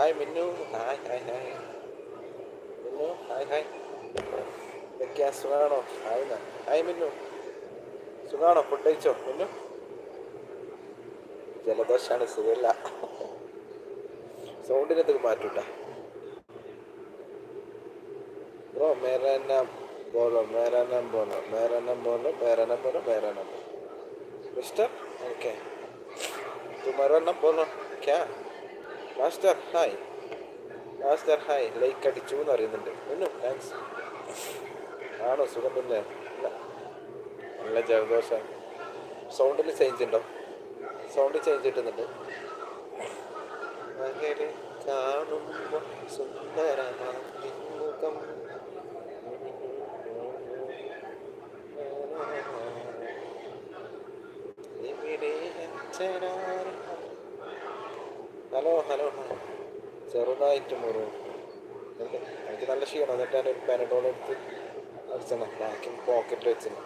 Hi Minnu hi hi hi Minnu hi hi ഇതൊക്കെയാ സുഖമാണോ hi hi മിന്നു സുഖമാണോ food കഴിച്ചോ മിന്നു ജലദോഷമാണ് സുഖമില്ല സൗണ്ടിനകത്തേക്ക് മാറ്റൂട്ട ബ്രോ മേരാനാം ബോലോ മേരാനാം ബോലോ മേരാനാം ബോലോ മേരാനാം ബോലോ മേരാനാം ബോലോ മിസ്റ്റർ ഓക്കെ തുമാരാനാം ബോലോ ക്യാ master hi master hi like അടിച്ചു എന്ന് അറിയുന്നുണ്ട് ഒന്നും താങ്ക്സ് ആണോ? സുഖം തന്നെ. നല്ല ജലദോഷം. സൗണ്ടിൽ ചേഞ്ച് ഉണ്ടോ? സൗണ്ട് ചേഞ്ച് കിട്ടുന്നുണ്ട്. അങ്ങനെ കാണുമ്പോൾ സുന്ദരമാം മുഖം ഇവിടെ ഹലോ ഹലോ. ചെറുതായിട്ട് മുറിവ് എനിക്ക് നല്ല ക്ഷീണം. എന്നിട്ട് ഞാൻ ഒരു പാനഡോൾ എടുത്ത് അടിച്ചാണ് ബാക്കി പോക്കറ്റ് വെച്ചെണ്ണ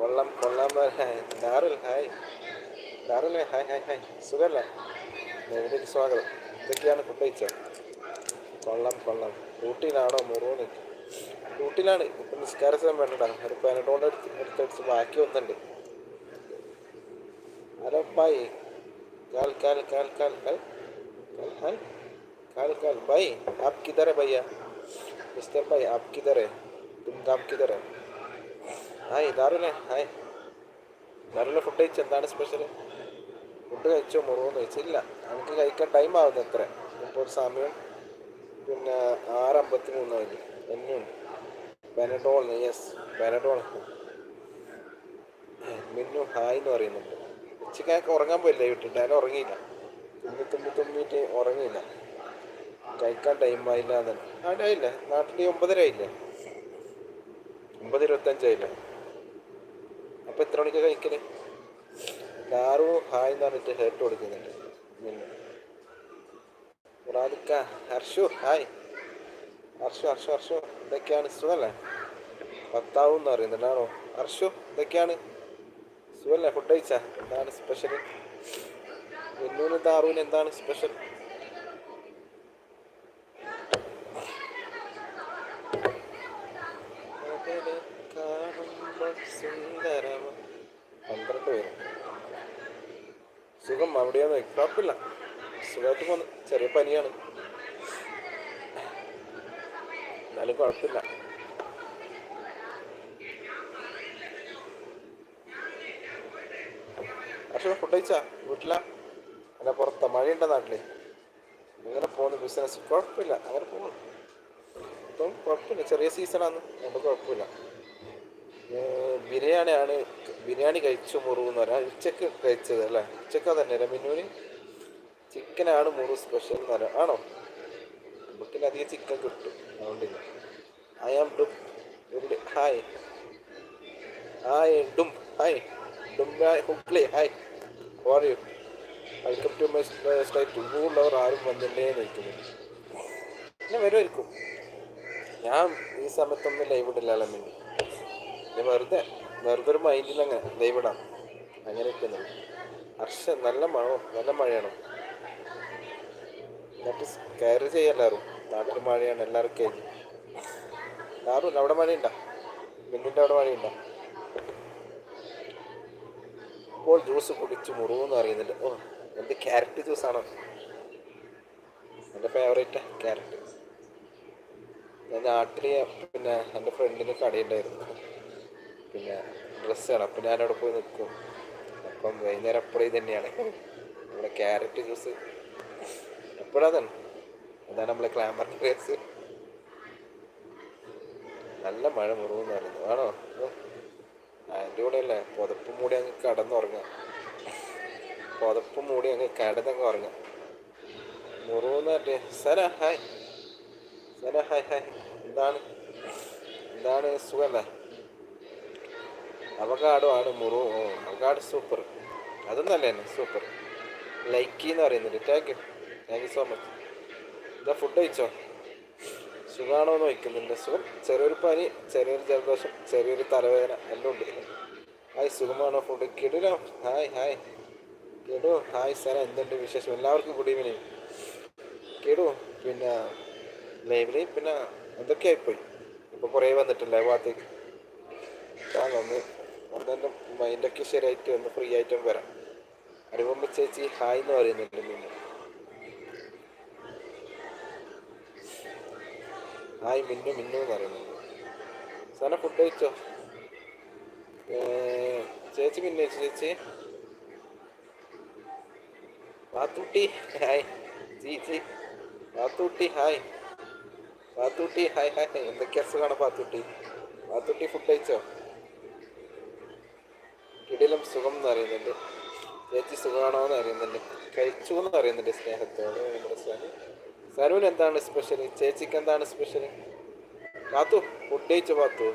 കൊള്ളം കൊള്ളാം. Darul hi Darul hi hi hi സുഖമല്ലേ എവിടേക്ക് സ്വാഗതം. ഇതൊക്കെയാണ് ഫുഡ് കഴിച്ചത് കൊള്ളം കൊള്ളം. ഊട്ടിയിലാണോ മുറിവ് ഊട്ടിയിലാണ്. ഇപ്പം നിസ്കാര സമയം വേണ്ടടാ. ഒരു പാനഡോൾ എടുത്ത് എടുത്തടിച്ച് ബാക്കി ഒന്നുണ്ട്. ഹലോ ബായ് कल कल कल कल कल कल हाय कल कल भाई आप किधर है भैया मिस्टर भाई आप किधर है तुम काम किधर है ഹായ് ദാറുലെ ഹായ് ദാറുലെ ഫുഡ് കഴിച്ചു എന്താണ് സ്പെഷ്യൽ ഫുഡ് കഴിച്ചോ മുറിവെന്ന് കഴിച്ചില്ല എനിക്ക് കഴിക്കാൻ ടൈം ആവുന്നു എത്ര ഇപ്പോൾ ഒരു സമയം പിന്നെ ആറ് അമ്പത്തി മൂന്നായില്ലേ എന്നുണ്ട് Panadol yes Panadol Minnu hi എന്ന് പറയുന്നുണ്ട് ഉച്ചക്കൊക്കെ ഉറങ്ങാൻ പോയില്ല വീട്ടിൽ ഞാൻ ഉറങ്ങിയില്ല. തുമ്പി തുമ്പി തുമ്മിയിട്ട് ഉറങ്ങിയില്ല. കഴിക്കാൻ ടൈം ആയില്ല എന്നാണ് ആടായില്ല നാട്ടിൽ ഒമ്പതര ആയില്ലേ? ഒമ്പത് ഇരുപത്തഞ്ചായില്ലേ അപ്പം എത്ര മണിക്കാണ് കഴിക്കൽ? ലാറു ഹായ് എന്ന് പറഞ്ഞിട്ട് ഹേർട്ട് കൊടുക്കുന്നുണ്ട്. പിന്നെ. ഹർഷു ഹായ്. ഹർഷു ഹർഷു ഹർഷു. ഇതൊക്കെയാണ് സുഖമല്ലേ ഭർത്താവ് എന്ന് പറയുന്നുണ്ടാണോ ഹർഷു ഇതൊക്കെയാണ് സുഖല്ലേ? ഫുഡ് കഴിച്ചാ? എന്താണ് സ്പെഷ്യൽ മിന്നൂന് താറൂന് എന്താണ് സ്പെഷ്യൽ പന്ത്രണ്ട് പേര്. സുഖം അവിടെയാന്ന് കുഴപ്പമില്ല സുഖമായിട്ട് പോന്ന്. ചെറിയ പനിയാണ്. എന്നാലും കുഴപ്പമില്ല. പക്ഷേ ഫുഡ് കഴിച്ചാ? വീട്ടിലാ? അല്ല പുറത്ത. മഴയുണ്ട നാട്ടിൽ? ഇങ്ങനെ പോകുന്നു ബിസിനസ് കുഴപ്പമില്ല. അങ്ങനെ പോകുന്നു ഇപ്പം കുഴപ്പമില്ല. ചെറിയ സീസണാണ് അതുകൊണ്ട് കുഴപ്പമില്ല. ബിരിയാണിയാണ്. ബിരിയാണി കഴിച്ചു മുറിവ് എന്ന് പറയാം. ഉച്ചയ്ക്ക് കഴിച്ചത് അല്ലേ? ഉച്ചയ്ക്ക് തന്നെ മിന്നൂരി ചിക്കനാണ് മുറു സ്പെഷ്യൽ എന്ന് പറയാം. ആണോ? നമുക്കിന് അധികം ചിക്കൻ കിട്ടും. അതുകൊണ്ടില്ല. ഐ ആം ഡും ഹായ് ഹായ് ഡും ഹായ് ഡും ഹുക്ലി hi or you welcome to my state ഉള്ളവർ ആരും വന്നില്ലേ നിൽക്കുന്നു പിന്നെ വരുമായിരിക്കും. ഞാൻ ഈ സമയത്തൊന്നും ലൈവ് ഇടില്ല മിന്നി ഞാൻ വെറുതെ വെറുതെ ഒരു മൈൻഡിൽ അങ്ങനെ ലൈവ് ഇടാം. അങ്ങനെ നിൽക്കുന്നുണ്ട് ഹർഷ നല്ല മഴ നല്ല മഴയാണ്. എന്നിട്ട് കെയർ ചെയ്യാം എല്ലാവരും. നാട്ടിൽ മഴയാണ് എല്ലാവർക്കും എല്ലാവരും അവിടെ മഴയുണ്ടോ? മിന്നിന്റെ അവിടെ മഴയുണ്ടോ? ഇപ്പോൾ ജ്യൂസ് കുടിച്ച് മുറിവെന്ന് അറിയുന്നില്ല ഓ എന്ത് ക്യാരറ്റ് ജ്യൂസാണോ എന്റെ ഫേവറേറ്റ് ക്യാരറ്റ് ഞാൻ നാട്ടിൽ പിന്നെ എന്റെ ഫ്രണ്ടിന് കടയുണ്ടായിരുന്നു. പിന്നെ ഡ്രസ്സാണ് അപ്പം ഞാനവിടെ പോയി നിൽക്കും. അപ്പം വൈകുന്നേരം അപ്പോഴേ തന്നെയാണ്. നമ്മുടെ ക്യാരറ്റ് ജ്യൂസ് എപ്പോഴാണ് തന്നെ അതാണ് നമ്മളെ ക്ലാമർ ഡ്രസ് നല്ല മഴ മുറിവെന്ന് പറയുന്നു ആണോ? അല്ലേ പുതപ്പ് മൂടി അങ്ങ് കടന്നുറങ്ങുക. പുതപ്പ് മൂടി അങ്ങ് കിടന്നങ്ങ് ഉറങ്ങുക. പറഞ്ഞേ Sara hi. Sara hi hi. എന്താണ്? എന്താണ് സുഖമല്ലേ അവകാടോ ആണ് മുറു അവകാട് സൂപ്പർ. അതും നല്ല തന്നെ സൂപ്പർ. ലൈക്ക് എന്ന് പറയുന്നുണ്ട്. Thank you thank you so much ഇതാ ഫുഡ് കഴിച്ചോ? സുഖമാണോ എന്ന് വയ്ക്കുന്നുണ്ട് സുഖം. ചെറിയൊരു പനി ചെറിയൊരു ജലദോഷം ചെറിയൊരു തലവേദന എല്ലാം ഉണ്ട്. ഹായ് സുഖമാണോ? ഫുഡ് കിടിലോ ഹായ് ഹായ് കേടു ഹായ് സാറേ എന്തുണ്ട് വിശേഷം? എല്ലാവർക്കും ഗുഡ് ഈവനിങ് കേടു പിന്നെ ലൈവിൽ പിന്നെ എന്തൊക്കെ ആയിപ്പോയി? ഇപ്പോൾ കുറേ വന്നിട്ടില്ല ഭാഗത്തേക്ക് ഒന്ന് അതെന്റെ മൈൻഡൊക്കെ ശരിയായിട്ട് ഒന്ന് ഫ്രീ ആയിട്ടും വരാം. അനുപമ ചേച്ചി ഹായ് എന്ന് പറയുന്നുണ്ട് പിന്നെ ഹായ് മിന്നു മിന്നു എന്ന് പറയുന്നുണ്ട്. സാറിനെ ഫുഡ് കഴിച്ചോ? ചേച്ചി പിന്നെ ചേച്ചി? പാത്തൂട്ടി ഹായ്. ചേച്ചി Pathutty hi. Pathutty hi hi എന്തൊക്കെ അസുഖമാണ് പാത്തൂട്ടി പാത്തൂട്ടി ഫുഡ് കഴിച്ചോ? കിടിലം സുഖം എന്ന് അറിയുന്നുണ്ട് ചേച്ചി സുഖമാണോ എന്ന് അറിയുന്നുണ്ട്. കഴിച്ചു എന്ന് അറിയുന്നുണ്ട് സ്നേഹത്തോടെ നമ്മുടെ സാനു. സാനുവിന് എന്താണ് സ്പെഷ്യൽ ചേച്ചിക്ക് എന്താണ് സ്പെഷ്യൽ പാത്തു ഫുഡ് കഴിച്ചു പാത്തു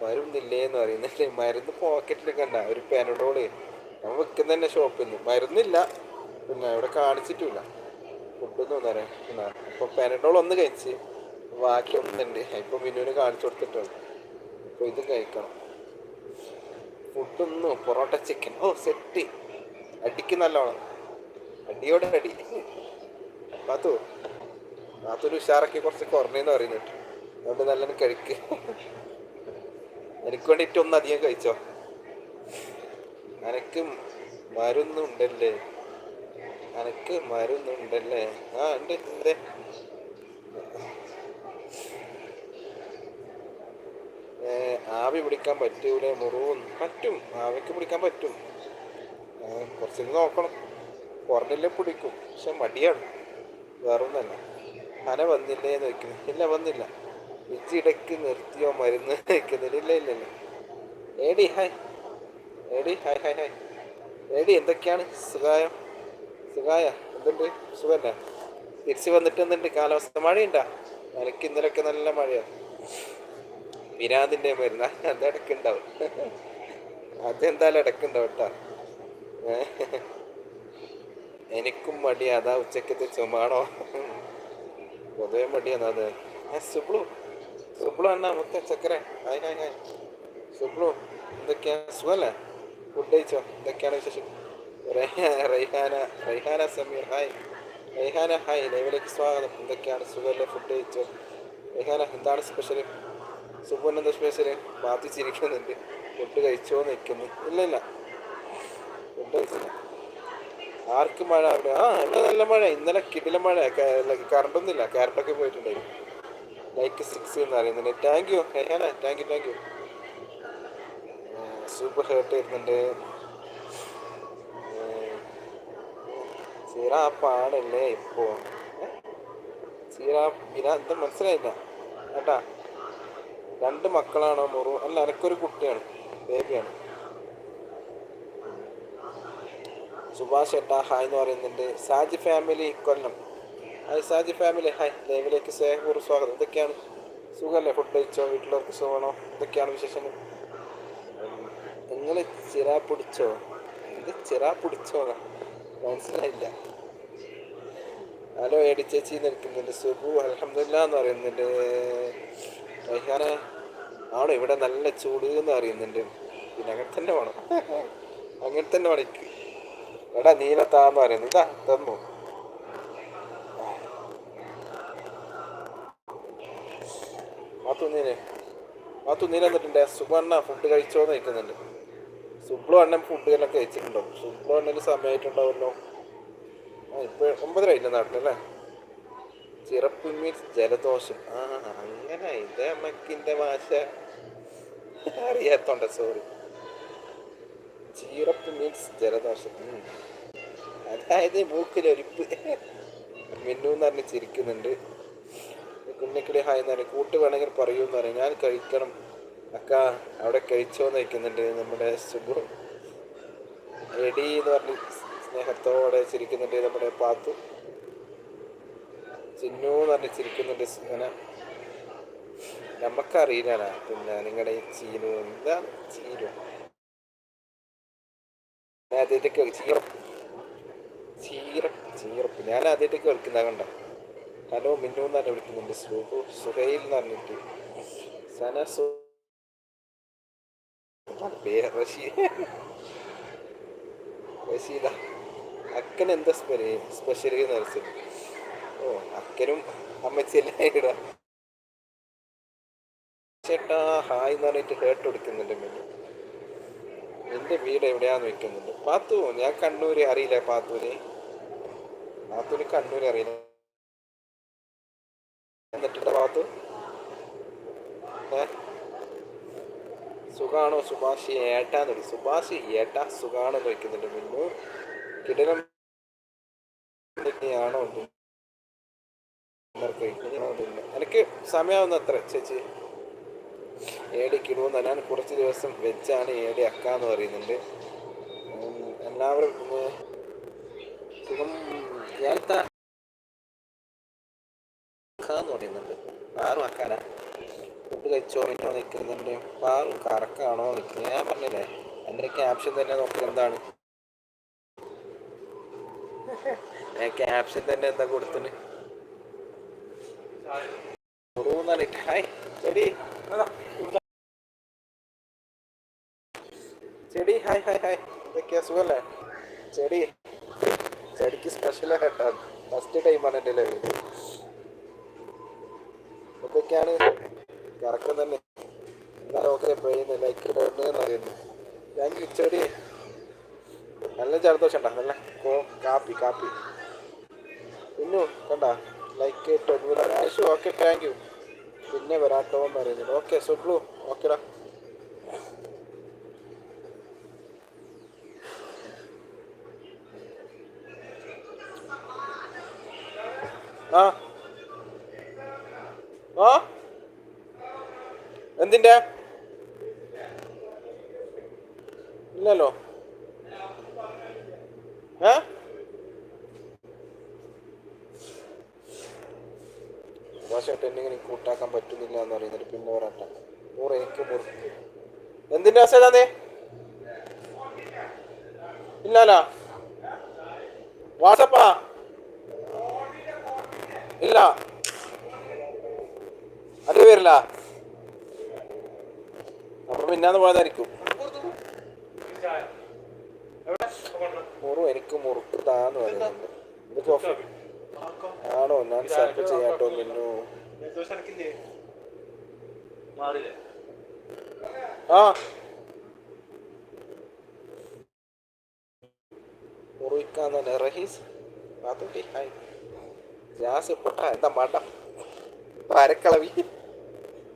മരുന്നില്ലേ എന്ന് പറയുന്നില്ലേ? മരുന്ന് പോക്കറ്റിൽ കണ്ട ഒരു പെനഡോൾ ഞാൻ വെക്കുന്ന തന്നെ ഷോപ്പിൽ നിന്ന് മരുന്നില്ല. പിന്നെ ഇവിടെ കാണിച്ചിട്ടില്ല ഫുഡൊന്നും തരാം അപ്പോൾ പെനഡോൾ ഒന്ന് കഴിച്ച്. ബാക്കി ഒന്നുണ്ട്. ഇപ്പൊ മിനുവിന് കാണിച്ചു കൊടുത്തിട്ടുണ്ട്. അപ്പോൾ ഇത് കഴിക്കണം. ഫുഡൊന്നും പൊറോട്ട ചിക്കൻ ഓ സെറ്റ്. അടിക്ക് നല്ലോണം. അടിയോടെ അടി. പാത്തു പാത്തൊരു ഉഷാറൊക്കെ കുറച്ച് കുറഞ്ഞെന്ന് പറയുന്നുണ്ട് അതുകൊണ്ട് നല്ലോണം കഴിക്ക്. എനിക്ക് വേണ്ടിട്ട് ഒന്ന് അധികം കഴിച്ചോ? അനക്ക് മരുന്നുണ്ടല്ലേ? അനക്ക് മരുന്നുണ്ടല്ലേ? ആ ഉണ്ട്. അതെ ആവി പിടിക്കാൻ പറ്റൂലേ മുറിവും പറ്റും ആവിക്ക് പിടിക്കാൻ പറ്റും. കുറച്ച് നോക്കണം. കുറഞ്ഞില്ലേ പിടിക്കും. പക്ഷെ മടിയാണ്. വേറൊന്നല്ല. അന വന്നില്ലേ എന്ന് വെക്കുന്നു ഇല്ല വന്നില്ല. ഇച്ചിടയ്ക്ക് നിർത്തിയോ മരുന്ന് വെക്കുന്നില്ല ഇല്ല ഇല്ല ഇല്ല. ഏടി ഹായ്. ഏടി ഹായ് ഹായ് ഹായ്. ഏടി എന്തൊക്കെയാണ് സുഖായം? സുഖായ? എന്തുണ്ട്? സുഖമല്ല തിരിച്ചു വന്നിട്ട് എന്തുണ്ട് കാലാവസ്ഥ മഴയുണ്ടാ? എനിക്ക് ഇന്നലെയൊക്കെ നല്ല മഴയാണ് വിരാതിന്റെ മരുന്ന്. അത് ഇടക്കുണ്ടാവും അതെന്തായാലും ഇടക്കുണ്ടാവും കേട്ടോ. എനിക്കും മടി അതാ ഉച്ചക്കത്തെ ചുമാണോ? പൊതുവെ മടിയാണ് അത്. സുബ്ലു. സുബ്ലു അണ്ണ മുത്ത ചക്കര. ഹായ് സുബ്ലു എന്തൊക്കെയാ? സുഖല്ലേ? ഫുഡ് കഴിച്ചോ? എന്തൊക്കെയാണ് വിശേഷം? റൈഹാന റൈഹാന സമീർ ഹായ്. റൈഹാന ഹായ്. ലൈവിലേക്ക് സ്വാഗതം. എന്തൊക്കെയാണ്? സുഖമല്ലേ ഫുഡ് കഴിച്ചോ? റൈഹാന എന്താണ് സ്പെഷ്യൽ സുബുൻ എന്താ സ്പെഷ്യൽ ഫുഡ് കഴിച്ചോ നിൽക്കുന്നു ഇല്ല ഇല്ല. ഫുഡ് കഴിച്ചില്ല. ആർക്ക് മഴ? ആ ഇവിടെ നല്ല മഴ. ഇന്നലെ കിടില മഴ. കറണ്ടൊന്നുമില്ല. കറണ്ടൊക്കെ പോയിട്ടുണ്ടായിരുന്നു ലൈക്ക് സിക്സ് എന്ന് അറിയുന്നുണ്ട് thank you Hena thank you thank you super heart വരുന്നുണ്ട്. സീറ പാടല്ലേ ഇപ്പോ? സീറ എന്താ മനസ്സിലായില്ല. കേട്ടാ? രണ്ട് മക്കളാണോ മുറു. അല്ല എനക്കൊരു കുട്ടിയാണ്. ബേബിയാണ്. സുഭാഷ് ഏട്ടാ ഹായ് എന്ന് പറയുന്നുണ്ട്. Saji family Kollam. Hi Saji family hi. ലൈവിലേക്ക് സ്നേഹപൂർവ സ്വാഗതം. എന്തൊക്കെയാണ്? സുഖമല്ലേ ഫുഡ് കഴിച്ചോ? വീട്ടിലവർക്ക് സുഖമാണോ? എന്തൊക്കെയാണ് വിശേഷങ്ങൾ? നിങ്ങൾ ചിറ പിടിച്ചോ? ഇത് ചിറ പിടിച്ചോ മനസ്സിലായില്ല. ഹലോ എടി ചേച്ചി നിൽക്കുന്നുണ്ട് സുബു അലഹമില്ല എന്ന് പറയുന്നുണ്ട്. റൈഹാനെ ആണോ ഇവിടെ നല്ല ചൂട് എന്ന് അറിയുന്നുണ്ട് പിന്നെ അങ്ങനെ തന്നെ വേണം. അങ്ങനെ തന്നെ വേണം. എടാ താന്ന് പറയുന്നു. ഇതാ തന്നു. മാത്തുന്നീനെ മാത്തുന്നീന മാത്തു നീല എന്നിട്ടുണ്ട് സുബണ്ണ ഫുഡ് കഴിച്ചോന്ന് നിൽക്കുന്നുണ്ട് സുബ്ലോ അണ്ണൻ ഫുഡ് എല്ലാം കഴിച്ചിട്ടുണ്ടോ? സുബ്ലോ അണ്ണന് സമയമായിട്ടുണ്ടാവുമല്ലോ. ആ ഇപ്പൊ ഒമ്പതരായില്ല നാട്ടിലല്ലേ ചിറപ്പ് മീൻസ് ജലദോഷം. ആ അങ്ങനെ ഇത് അമ്മക്കിന്റെ ഭാഷ അറിയാത്തോണ്ട സോറി ചീറപ്പ് മീൻസ് ജലദോഷം. അതായത് മൂക്കിലൊരിപ്പ്. മിന്നു എന്ന് പറഞ്ഞ് ചിരിക്കുന്നുണ്ട്. കുഞ്ഞിക്കിളി ഹായ് എന്ന് പറയും കൂട്ട് വേണമെങ്കിൽ പറയൂ എന്ന് പറയും. ഞാൻ കഴിക്കണം. അക്ക അവിടെ കഴിച്ചോന്ന് വയ്ക്കുന്നുണ്ട് നമ്മുടെ സുബു. എടി എന്ന് പറഞ്ഞ് സ്നേഹത്തോടെ ചിരിക്കുന്നുണ്ട് നമ്മുടെ പാത്തു. ചിന്നു എന്ന് പറഞ്ഞ് ചിരിക്കുന്നുണ്ട് സിഹന നമുക്കറിയില്ല പിന്നെ നിങ്ങളുടെ ഈ ചീനു എന്താ? ചീനു. ഞാൻ ചീറ ചീറപ്പ്. ചീറപ്പ്. ഞാൻ ആദ്യമായിട്ട് കേൾക്കുന്ന കണ്ട? ഹലോ മിന്നു എന്നാണ് വിളിക്കുന്നുണ്ട്. സുഹു സുഹൈൽ എന്ന് പറഞ്ഞിട്ട്. സന സു റഷീദ. അക്കൻ എന്താ സ്പെഷ്യൽ സ്പെഷ്യൽ നരസ് ഓ അക്കനും ചേട്ടാ ഹായ് എന്ന് പറഞ്ഞിട്ട് കേട്ട് കൊടുക്കുന്നുണ്ട് മിന്നു. എന്റെ വീട് എവിടെയാന്ന് വെക്കുന്നുണ്ട്? പാത്തു ഞാൻ കണ്ണൂര് അറിയില്ല പാത്തൂര് പാത്തൂര് കണ്ണൂര് അറിയില്ല. എന്നിട്ടുണ്ടോ പാത്തു? സുഖാണോ? സുഭാഷ് ഏട്ടാന്ന് വിളിക്കും സുഭാഷ് ഏട്ട സുഖാണെന്ന് വെക്കുന്നുണ്ട് മിന്നു. കിടനം ആണോ എനിക്ക് സമയാവുന്ന അത്ര ചേച്ചി. ഏടി കിടുവെന്ന് ഞാൻ കുറച്ച് ദിവസം വെച്ചാണ് ഏടി അക്കാന്ന് പറയുന്നുണ്ട്. എല്ലാവരും സുഖം ഞാൻ പറയുന്നുണ്ട്. പാറും അക്കാന ഫുഡ് കഴിച്ചോ എന്നോ നിൽക്കുന്നുണ്ട്. പാറും കറക്കാണോ നിൽക്കുന്നത് ഞാൻ പറഞ്ഞില്ലേ എന്റെ ക്യാപ്ഷൻ തന്നെ നോക്കി എന്താണ്. ക്യാപ്ഷൻ തന്നെ എന്താ കൊടുത്തിന് ഹായ് ചെടി ചെടി ഹായ് ഹായ് ഹായ്. എന്തൊക്കെയാ സുഖല്ലേ? ചെടി. ചെടിക്ക് സ്പെഷ്യൽ കേട്ടോ. ഫസ്റ്റ് ടൈമാണ് എന്റെ ലൈവ് ഇതൊക്കെയാണ് കറക്കം തന്നെ. എന്നാലും ഓക്കെ പറയുന്നു ലൈക്ക് ഇടുന്നു അറിയുന്നു താങ്ക് യു ചെടി. നല്ല ജലദോഷം ഉണ്ടോ? നല്ല കാപ്പി കാപ്പി. ഇന്നു കണ്ട? ലൈക്ക് ഓക്കെ താങ്ക് യു പിന്നെ വരാട്ടോ പറയുന്നില്ല. ഓക്കെ സുബ്ലു ഓക്കെടാ ആ. ആ. ഇല്ലല്ലോ. ഏ? സുഭാഷേട്ട് എന്നെ ഇങ്ങനെ കൂട്ടാക്കാൻ പറ്റുന്നില്ല എന്ന് പറയുന്നത് പിന്നെ പറയട്ടെ നൂറ് എനിക്ക് മുറുക്ക് എന്തിന്റെ അസേതാന്നേ ഇല്ലല്ല വാട്സപ്പാ? ഇല്ല. അത് വരില്ല. അപ്പൊ പിന്നാന്ന് പോയതായിരിക്കും. മുറു എനിക്ക് മുറുക്ക് താന്ന് പറയുന്നുണ്ട്. ഇത് കോഫി ആണോ? ഞാൻ സെർവ് ചെയ്യാട്ടോ മിന്നു. ആ. മുറിക്കാൻ തന്നെ റഹീസ് പാത്തുട്ടി ഹായ് ജാസ് പൊട്ട എന്താ മട? പരക്കളവി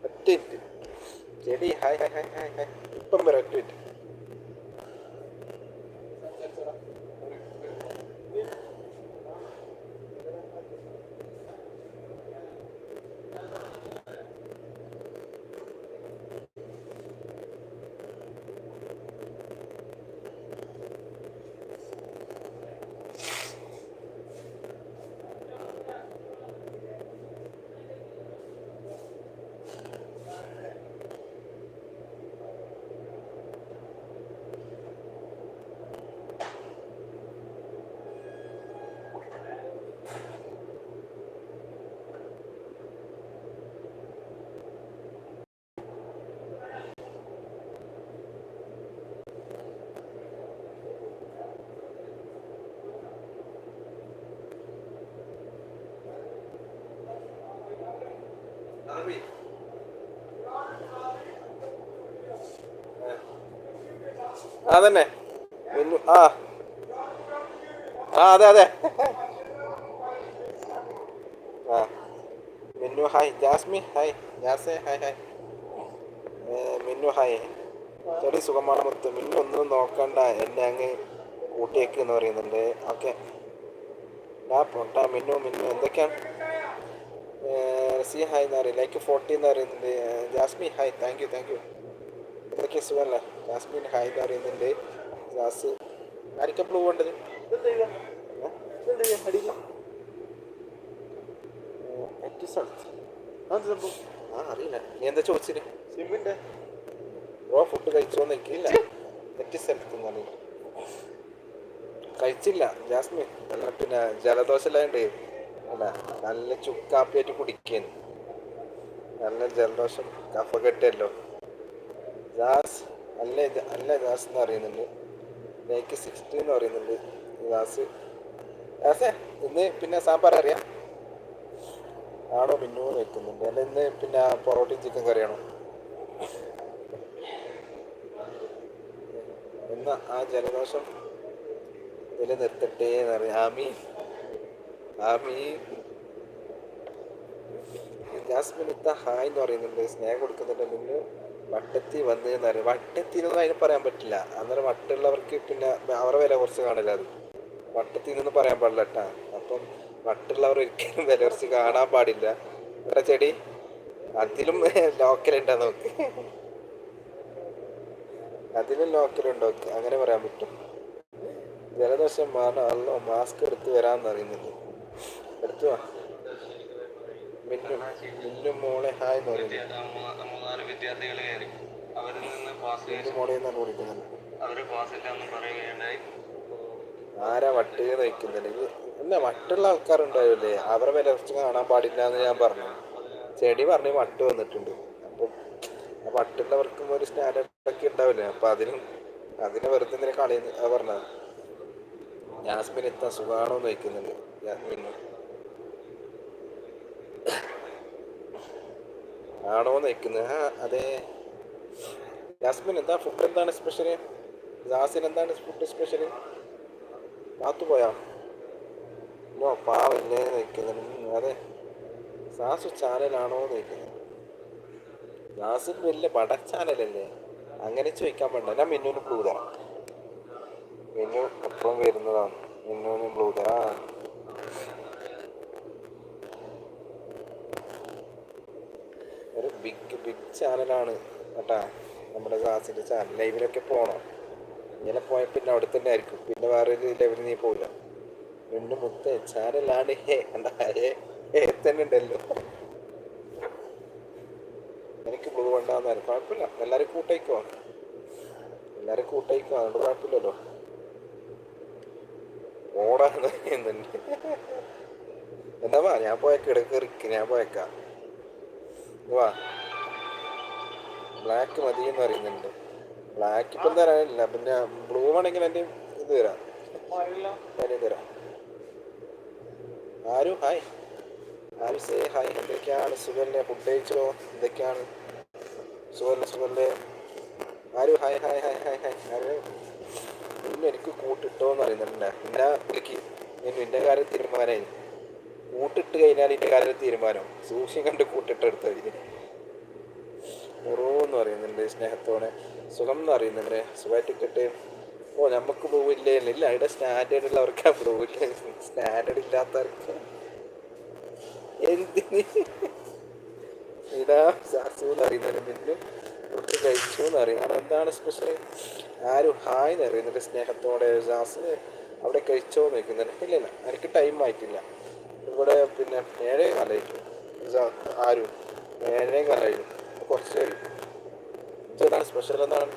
ഒറ്റ ചെടി hi hi hi hi hi ഇപ്പം വരെ ഒറ്റ അതന്നെ. ആ. ആ അതെ അതെ. ആ. മിന്നു ഹായ് ജാസ്മി ഹായ് ജാസെ ഹായ് ഹായ് മിന്നു ഹായ് ചെറിയ സുഖമാണ് മുത്ത്. മിന്നു ഒന്നും നോക്കണ്ട. എന്നെ അങ്ങ് കൂട്ടിയേക്ക് എന്ന് പറയുന്നുണ്ട്. ഓക്കെ. ഞാൻ പൊട്ട മിന്നു മിന്നു എന്തൊക്കെയാണ് സി ഹായ് എന്ന് പറയും ലൈക്ക് ഫോർട്ടി എന്ന് പറയുന്നുണ്ട്. Jasmi hi thank you thank you എന്തൊക്കെയാണ് സുഖമല്ലേ? ജാസ്മിൻ ഹായ് പറയുന്നുണ്ട് ജാസ്. ആർക്കാ പോകേണ്ടത് ആ അറിയില്ല. നീ എന്താ ചോദിച്ചിന് സിമ്മിന്റെ ബ്രോ ഫുഡ് കഴിച്ചോന്ന് എനിക്കില്ല. നെറ്റ് സ്ഥലത്ത് അറിയില്ല. കഴിച്ചില്ല. ജാസ്മിൻ പിന്നെ ജലദോഷമില്ലാണ്ട് അല്ല നല്ല ചുക്കാപ്പിയായിട്ട് കുടിക്കുന്നു നല്ല ജലദോഷം കഫക്കെട്ടല്ലോ ജാസ് അല്ല ഇത് അല്ല ജാസ് എന്ന് പറയുന്നുണ്ട്. ലൈക്ക് സിക്സ്റ്റി എന്ന് പറയുന്നുണ്ട് ജാസ് ജാസേ ഇന്ന് പിന്നെ സാമ്പാർ അറിയാം ആണോ മിന്നു വെക്കുന്നുണ്ട്. അല്ല ഇന്ന് പിന്നെ പൊറോട്ടയും ചിക്കൻ കറിയാണോ? എന്നാ ആ ജലദോഷം ഇതിൽ നിർത്തട്ടെ എന്ന് പറയാം. ആമി ആമി ഹായ് എന്ന് പറയുന്നുണ്ട്. സ്നേഹം കൊടുക്കുന്നുണ്ട് നിന്ന് വട്ടത്തി വന്ന് അറിയാം. വട്ടത്തിൽ വട്ടത്തി എന്നൊന്നും അതിന് പറയാൻ പറ്റില്ല. അന്നേരം വട്ടുള്ളവർക്ക് പിന്നെ അവരുടെ വില കുറച്ച് കാണില്ല അത്. വട്ടത്തിൽ നിന്നും പറയാൻ പാടില്ല കേട്ടാ. അപ്പം വട്ടുള്ളവർ ഒരിക്കലും വില കുറച്ച് കാണാൻ പാടില്ല. ഇവിടെ ചെടി? അതിലും ലോക്കലുണ്ടാ നോക്ക്. അതിലും ലോക്കലുണ്ടോ അങ്ങനെ പറയാൻ പറ്റും. ജലദോഷം അല്ലോ മാസ്ക് എടുത്ത് വരാമെന്ന് അറിയുന്നില്ല എടുത്തു വാ. മിന്നും മോളെ ഹായ് മൂന്നാൽ വിദ്യാർത്ഥികൾ കയറി. അവരിൽ നിന്ന് പാസ് മിന്നും മോളെ എന്നാണ് വിളിക്കുന്നത്. അവർ പാസ് ഇല്ലെന്ന് പറയുകയുണ്ടായി. ആരാ വട്ട് നയിക്കുന്നുണ്ട് ഇത് അല്ല വട്ടുള്ള ആൾക്കാരുണ്ടാവില്ലേ? അവരെ വില കുറച്ച് കാണാൻ പാടില്ല എന്ന് ഞാൻ പറഞ്ഞു. ചെടി പറഞ്ഞ് വട്ട് വന്നിട്ടുണ്ട്. അപ്പം വട്ടുള്ളവർക്കും ഒരു സ്റ്റാൻഡേർഡ് ഒക്കെ ഉണ്ടാവില്ലേ? അപ്പൊ അതിനും അതിനെ വെറുതെ എന്തിനാ കളയുന്നു പറഞ്ഞത്. ജാസ്മിൻ എത്താൻ സുഖാണോ നയിക്കുന്നുണ്ട് ജാസ്മിൻ ആണോ ആ അതെ. ജാസ്മിൻ എന്താ ഫുഡ് എന്താണ് സ്പെഷ്യൽ ജാസിൻ എന്താണ് ഫുഡ് സ്പെഷ്യൽ കാത്തു പോയാ? നോ പാവല്ലേ നിൽക്കുന്നത്. അതെ. സാസു ചാനലാണോ നയിക്കുന്നത് ജാസിൻ വലിയ പട ചാനലല്ലേ? അങ്ങനെ ചോദിക്കാൻ വേണ്ട ഞാൻ മിന്നുവിന് ബ്ലൂ മിന്നു എപ്പോഴും വരുന്നതാണ്. മിന്നുവിന് ബ്ലൂ ഒരു ബിഗ് ചാനലാണ് കേട്ടാ. നമ്മുടെ ക്ലാസ്സിന്റെ ചാനൽ ലൈവിലൊക്കെ പോകണം ഇങ്ങനെ പോയ പിന്നെ അവിടെ തന്നെ ആയിരിക്കും. പിന്നെ വേറെ ഒരു ലെവലിൽ നീ പോവില്ല. രണ്ട് മുത്ത ചാനലാണ് എന്താ തന്നെ ഉണ്ടല്ലോ. എനിക്ക് ബ്ലൂ വേണ്ടാന്നായിരുന്നു. കുഴപ്പമില്ല. എല്ലാവരും കൂട്ടയിക്കോ? എല്ലാവരും കൂട്ടയിക്കോ? അതുകൊണ്ട് കുഴപ്പമില്ലല്ലോ. ഓടാന്ന് പറയുന്നുണ്ട്. എന്താ വാ? ഞാൻ പോയേക്കാം. ഇടയ്ക്ക് ഞാൻ പോയേക്കാം. വാ. ബ്ലാക്ക് മതി എന്ന് പറയുന്നുണ്ട്. ബ്ലാക്ക് ഇപ്പം തരാനില്ല. പിന്നെ ബ്ലൂ ആണെങ്കിൽ എന്റെ ഇത് തരാം. തരാം. ആരു? ഹായ് ആരു സേ ഹായ് എന്തൊക്കെയാണ്? സുഖല്ലേ? ഫുഡ് കഴിച്ചോ? എന്തൊക്കെയാണ്? സുഖല്ലേ? സുഖല്ലേ? ആരു? Hi hi hi hi hi ആരും? ഇന്ന് എനിക്ക് കൂട്ടിട്ടോ എന്ന് പറയുന്നുണ്ട്. പിന്നെ എനിക്ക് നിന്റെ കാര്യം തീരുമാനമായി കൂട്ടിട്ട് കഴിഞ്ഞാൽ എന്റെ കാര്യം തീരുമാനം. സൂക്ഷ്യം കണ്ട് കൂട്ടിട്ടെടുത്തതിന് മുറോ എന്ന് പറയുന്നുണ്ട് സ്നേഹത്തോടെ. സുഖം എന്ന് പറയുന്നുണ്ട്. സുഖമായിട്ടിട്ട് ഓ നമുക്ക് പോവില്ലേ? ഇല്ല ഇവിടെ സ്റ്റാൻഡേർഡ് ഉള്ളവർക്കാ പോവില്ല? സ്റ്റാൻഡേർഡ് ഇല്ലാത്തവർക്ക്. എന്തിന്? ഇടാ സാസു എന്ന് അറിയുന്നുണ്ട് പിന്നെ ഫുഡ് കഴിച്ചു എന്ന് അറിയുന്നത് എന്താണ് സ്പെഷ്യൽ ആരും? ഹായ് എന്ന് അറിയുന്നുണ്ട് സ്നേഹത്തോടെ. ജാസ് അവിടെ കഴിച്ചോ എന്ന് ചോദിക്കുന്നുണ്ട്. ഇല്ല ഇല്ല എനിക്ക് ടൈം ആയിട്ടില്ല. ഇവിടെ പിന്നെ ഏഴേ കാലമായിട്ടു ആരും? ഏഴേ കാലമായിട്ടു കുറച്ച് എന്താണ് സ്പെഷ്യൽ എന്താണ്?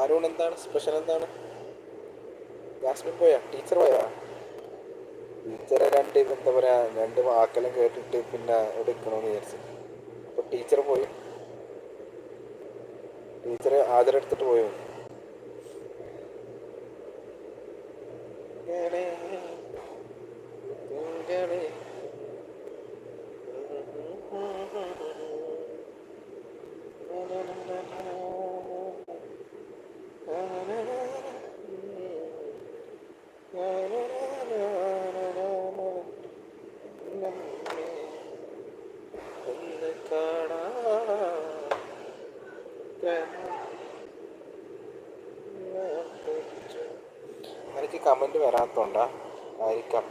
ആരോൺ എന്താണ്? സ്പെഷ്യൽ എന്താണ്? ജാസ്മിൻ പോയാ? ടീച്ചർ പോയാ? ടീച്ചറെ രണ്ട് എന്താ പറയാ രണ്ട് വാക്കെല്ലാം കേട്ടിട്ട് പിന്നെ എടുക്കണമെന്ന് വിചാരിച്ചു. ടീച്ചർ പോയി. ടീച്ചർ ഹാജരെടുത്തിട്ട് പോയോ. എനിക്ക് വരാത്തോണ്ട. ആയിരിക്കാം.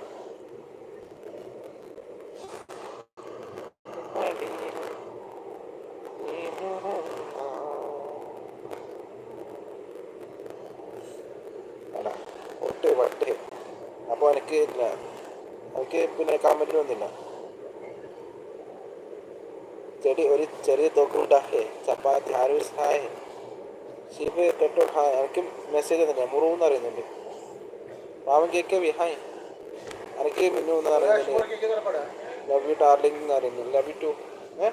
എനിക്ക് ഇല്ല എനിക്ക് പിന്നെ കമന്റ് വന്നില്ല. ചെടി ഒരു ചെറിയ തോക്കുണ്ടാഹേ ചപ്പാത്തി ആരോഗ്യ ഹായ് ശിവ് കെട്ടോ. ഹായ് എനിക്ക് മെസ്സേജ് തന്നെ മുറിവെന്ന് അറിയുന്നുണ്ട്. പാവൻ കേക്ക് വി ഹായ് എനിക്ക് പിന്നെ ഒന്ന് അറിയുന്നുണ്ട് ലവ് യു ഡാർലിംഗ് എന്ന് അറിയുന്നു ലവ് യു ടു ഏ?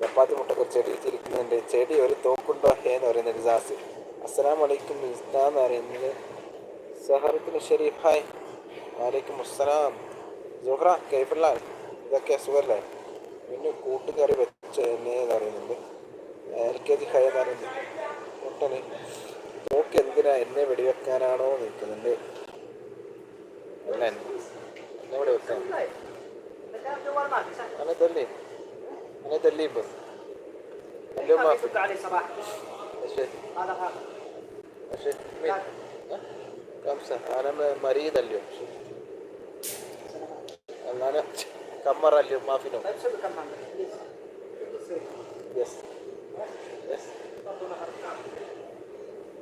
ചപ്പാത്തി മുട്ടൊക്കെ ചെടി ചിരിക്കുന്നുണ്ട് ചെടി ഒരു തോക്കുണ്ടോ? ഹേ എന്ന് പറയുന്നുണ്ട് ജാസ് അസ്സലാം വലൈക്കും ഇസ്ലാം എന്ന് പറയുന്നത്. സഹറുദ്ദീൻ ഷെരീഫ് ഹായ് വലൈക്കും അസ്സലാം. ജുഹ്റ കൈഫുള്ള ഇതൊക്കെ സുഖല്ലേ? പിന്നെ കൂട്ടുകറി വെച്ച എന്നെ എന്ന് പറയുന്നുണ്ട്. എൽ കെ ജി ഹൈ എന്ന് പറയുന്നത് പൊട്ടനെ നോക്ക് എന്തിനാ എന്നെ വെടിവെക്കാനാണോ നിൽക്കുന്നുണ്ട് എന്നെ വെടിവെക്കാൻ. തല്ലി തല്ലി ഇപ്പൊ. ഹലോ മാഫി കംസ കമ്മറല്ലോ മാഫിനോ യെസ് യെസ്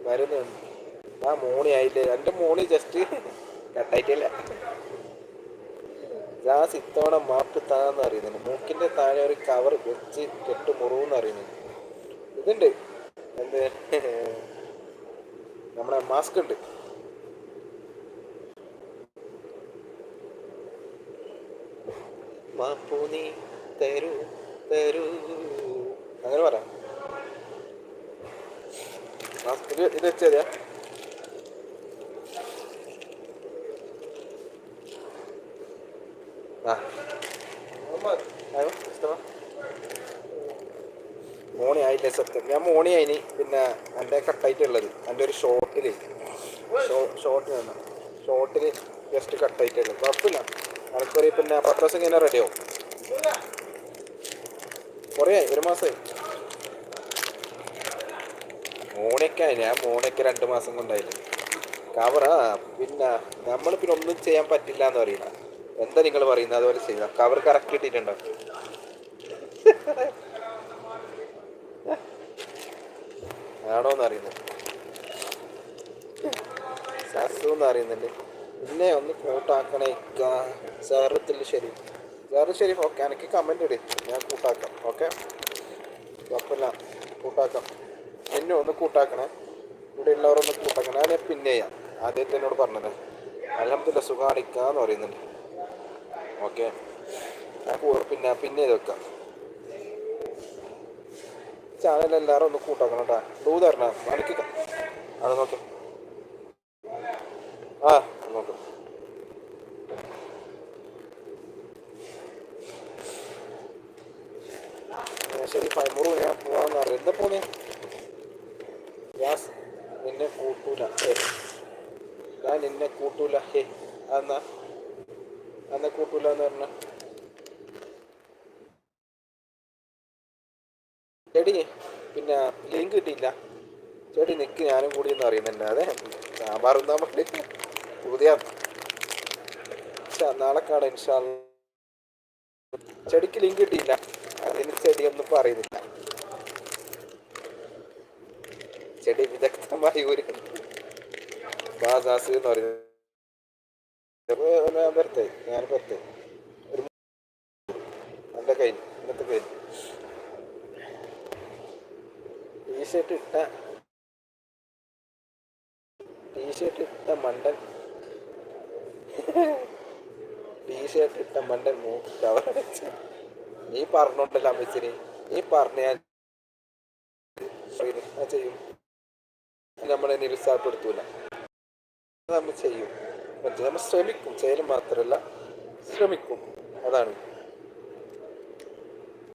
വരുന്നു ആ മോണി ആയില്ലേ? എന്റെ മോണി ജസ്റ്റ് കട്ടായിട്ടില്ല ജാസ് ഇത്തവണ മാപ്പ് താന്ന് അറിയുന്നുണ്ട്. മൂക്കിന്റെ താഴെ ഒരു കവർ വെച്ച് കെട്ട് മുറിവെന്ന് അറിയുന്നുണ്ട്. ഇതുണ്ട്. എന്ത്? നമ്മുടെ മാസ്ക് ഉണ്ട്. മാപ്പൂ നീ തരൂ തരൂ. അങ്ങനെ പറയാം. ഇത് ഇത് വെച്ചതാ മോണി ആയില്ലേ സത്യം? ഞാൻ മോണി ആയിനി. പിന്നെ എന്റെ കട്ടായിട്ടുള്ളത് എന്റെ ഒരു ഷോർട്ടിൽ ഷോർട്ടിൽ നിന്ന്. ഷോർട്ടിൽ ജസ്റ്റ് കട്ടായിട്ടുള്ളത് കുഴപ്പമില്ല. അനക്കൊരു പിന്നെ പത്ത് ദിവസം കഴിഞ്ഞാൽ റെഡിയാവും കുറേ ഒരു മാസമായി. മോണയൊക്കെ ഞാൻ മോണയ്ക്ക് രണ്ട് മാസം കൊണ്ടായില്ലേ കവറാ പിന്നെ നമ്മൾ പിന്നെ ഒന്നും ചെയ്യാൻ പറ്റില്ല എന്ന് പറയില്ല എന്താ നിങ്ങൾ പറയുന്നത്? അതുപോലെ ചെയ്യുക കവർ കറക്റ്റ് ഇട്ടിട്ടുണ്ടോ? ആണോ എന്ന് സസ്സൂന്ന് സസു എന്ന് അറിയുന്നുണ്ട്. പിന്നെ ഒന്ന് കൂട്ടാക്കണേ സാറത്തിൽ ശരി. സാറ് ശരി ഓക്കെ എനിക്ക് കമന്റ് ഇട്. ഞാൻ കൂട്ടാക്കാം ഓക്കെ കുഴപ്പമില്ല. കൂട്ടാക്കാം എന്നെ ഒന്ന് കൂട്ടാക്കണേ. ഇവിടെ ഉള്ളവരൊന്ന് കൂട്ടാക്കണേ. ഞാൻ പിന്നെ ചെയ്യാം. ആദ്യത്തെ എന്നോട് പറഞ്ഞത് അലഹമ്മദില്ല സുഖാണിക്കാന്ന് പറയുന്നുണ്ട്. ഓക്കെ. ഞാൻ പിന്നെ പിന്നെ ചെയ്ത് വെക്കാം. ചാനൽ എല്ലാവരും ഒന്ന് കൂട്ടാക്കണം കേട്ടാ. ഡൂ തരണം അത് നോക്കാം. ആ നോക്കാം ആ, ശരി ഫൈമൂറ് ഞാൻ പോവാന്ന് അറിയാം എന്താ പോന്നേ യാസ് നിന്നെ കൂട്ടൂല ഹേ ഞാൻ നിന്നെ കൂട്ടൂല ഹേ എന്നാ എന്നാ കൂട്ടൂല എന്ന് പറഞ്ഞ. ചേടി പിന്നെ ലിങ്ക് കിട്ടിയില്ല. ചേടി നിക്ക് ഞാനും കൂടി എന്ന് അറിയുന്നില്ല അതെ സാമ്പാർ എന്താ വേണ്ടി പുതിയ നാളെ കാണാം ഇൻഷാല്ല ചെടിക്ക് ലിങ്ക് കിട്ടിയില്ല. അതിന് ചെടിയൊന്നും പറയുന്നില്ല ചെടി വിദഗ്ധമായി ഒരു ബാസാസ് എന്ന് പറയുന്നത് വരട്ടെ ഞാൻ വരട്ടെ ഒരു എന്റെ കയ്യിൽ ഇന്നത്തെ കയ്യിൽ ടീഷർട്ട് ഇട്ട ടീഷർട്ട് ഇട്ട മണ്ടൻ. ടീഷർട്ട് ഇട്ട മണ്ടൻ മൂക്ക് കവർ വെച്ച്. നീ പറഞ്ഞോണ്ടല്ലോ അമ്മച്ചിന്. നീ പറഞ്ഞ ചെയ്യും. നമ്മളെ നിരുത്സാഹപ്പെടുത്തൂല. നമ്മൾ ചെയ്യും. മറ്റേ നമ്മൾ ശ്രമിക്കും. ചെയ്യൽ മാത്രമല്ല ശ്രമിക്കും. അതാണ്.